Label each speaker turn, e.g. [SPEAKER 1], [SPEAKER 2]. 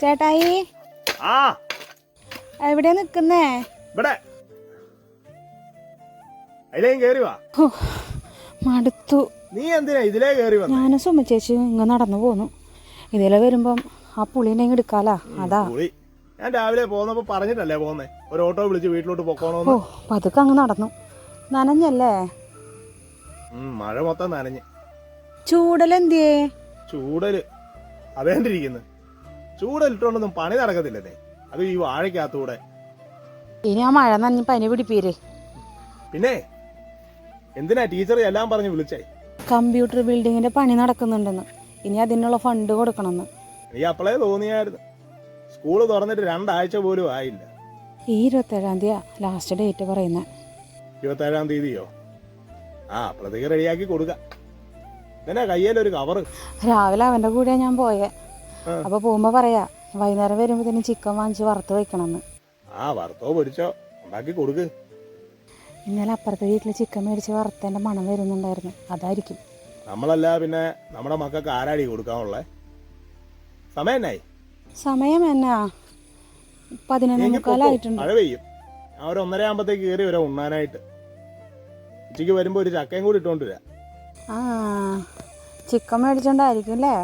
[SPEAKER 1] ചേട്ടായി.
[SPEAKER 2] ആ.
[SPEAKER 1] എവിടെ നിക്കുന്നേ
[SPEAKER 2] ഇവിടെ. അതിലേയും കേറി വാ.
[SPEAKER 1] മടുത്തു.
[SPEAKER 2] നീ എന്തിനാ ഇതിലേ കേറി വന്നു?
[SPEAKER 1] ഞാനും സുമ ചേച്ചി ഇങ്ങ് നടന്നു പോന്നു. ഇതിലെ വരുമ്പം ആ പുളിനെ ഇങ്ങ് എടുക്കാലാ. അതാ.
[SPEAKER 2] ഞാൻ രാവിലെ പോന്നപ്പോ പറഞ്ഞിട്ടല്ലേ പോന്നേ ഒരു ഓട്ടോ വിളിച്ച് വീട്ടിലോട്ട്
[SPEAKER 1] ഓ
[SPEAKER 2] പൊക്കോണോന്ന്
[SPEAKER 1] പതുക്കെ അങ്ങ് നടന്നു. നനഞ്ഞല്ലേ?
[SPEAKER 2] മഴ മൊത്തം നനഞ്ഞ്.
[SPEAKER 1] ചൂടലെന്തിയേ?
[SPEAKER 2] ചൂടൽ. അതേണ്ടിരിക്കുന്നു. ചൂടലിട്ടോണ്ടൊന്നും പണി നടക്കത്തില്ലേ അത് ഈ വാഴയ്ക്കകത്തൂടെ.
[SPEAKER 1] ഇനി ആ മഴ നനഞ്ഞ് പനി പിടിപ്പീരേ.
[SPEAKER 2] പിന്നെ എന്തിനാ ടീച്ചർ എല്ലാം പറഞ്ഞു വിളിച്ചേ?
[SPEAKER 1] കമ്പ്യൂട്ടർ ബിൽഡിങ്ങിന്റെ പണി നടക്കുന്നുണ്ടെന്ന്. ഇനി അതിനുള്ള ഫണ്ട് കൊടുക്കണമെന്ന്.
[SPEAKER 2] നീ അപ്പളേ തോന്നിയായിരുന്നു. സ്കൂൾ തുറന്നിട്ട് രണ്ടാഴ്ച പോലും ആയില്ല.
[SPEAKER 1] ഈ ഇരുപത്തേഴാം തീയതി ലാസ്റ്റ് ഡേറ്റ് പറയുന്നത്
[SPEAKER 2] ഇരുപത്തേഴാം തീയതിയോ? ആ അപ്പോഴത്തേക്ക് റെഡിയാക്കി കൊടുക്കാം. എന്നാ കയ്യിലൊരു കവറ്
[SPEAKER 1] രാവിലെ അവന്റെ കൂടെ ഞാൻ പോയേ.
[SPEAKER 2] ആ.
[SPEAKER 1] അപ്പൊ പോകുമ്പോ പറയാ വൈകുന്നേരം തന്നെ ചിക്കൻ വാങ്ങിച്ച് വറുത്ത് വെക്കണം
[SPEAKER 2] ആ വറുത്തോ പൊരിച്ചോ ഉണ്ടാക്കി കൊടുക്ക്.
[SPEAKER 1] ഇന്നലെ അപ്പുറത്തെ വീട്ടിൽ ചിക്കൻ മേടിച്ച് വറുത്തതിന്റെ മണം വരുന്നുണ്ടായിരുന്നു. അതായിരിക്കും.
[SPEAKER 2] നമ്മളല്ല പിന്നെ നമ്മുടെ മക്കൾക്ക് ആരാടി കൊടുക്കാനുള്ളേ സമയം
[SPEAKER 1] സമയം എന്നാ? പതിനൊന്ന്. മുക്കാലായിട്ടുണ്ട്
[SPEAKER 2] മഴ പെയ്യും. ഞാൻ ഒരു ഒന്നര ആകുമ്പത്തേക്ക് കയറി വരാം ഉണ്ണാനായിട്ട്. ഉച്ചയ്ക്ക് വരുമ്പോ ഒരു ചക്കയും കൂടി ഇട്ടോണ്ട് വരാം.
[SPEAKER 1] ആ ചിക്കൻ മേടിച്ചോണ്ടായിരിക്കും അല്ലേ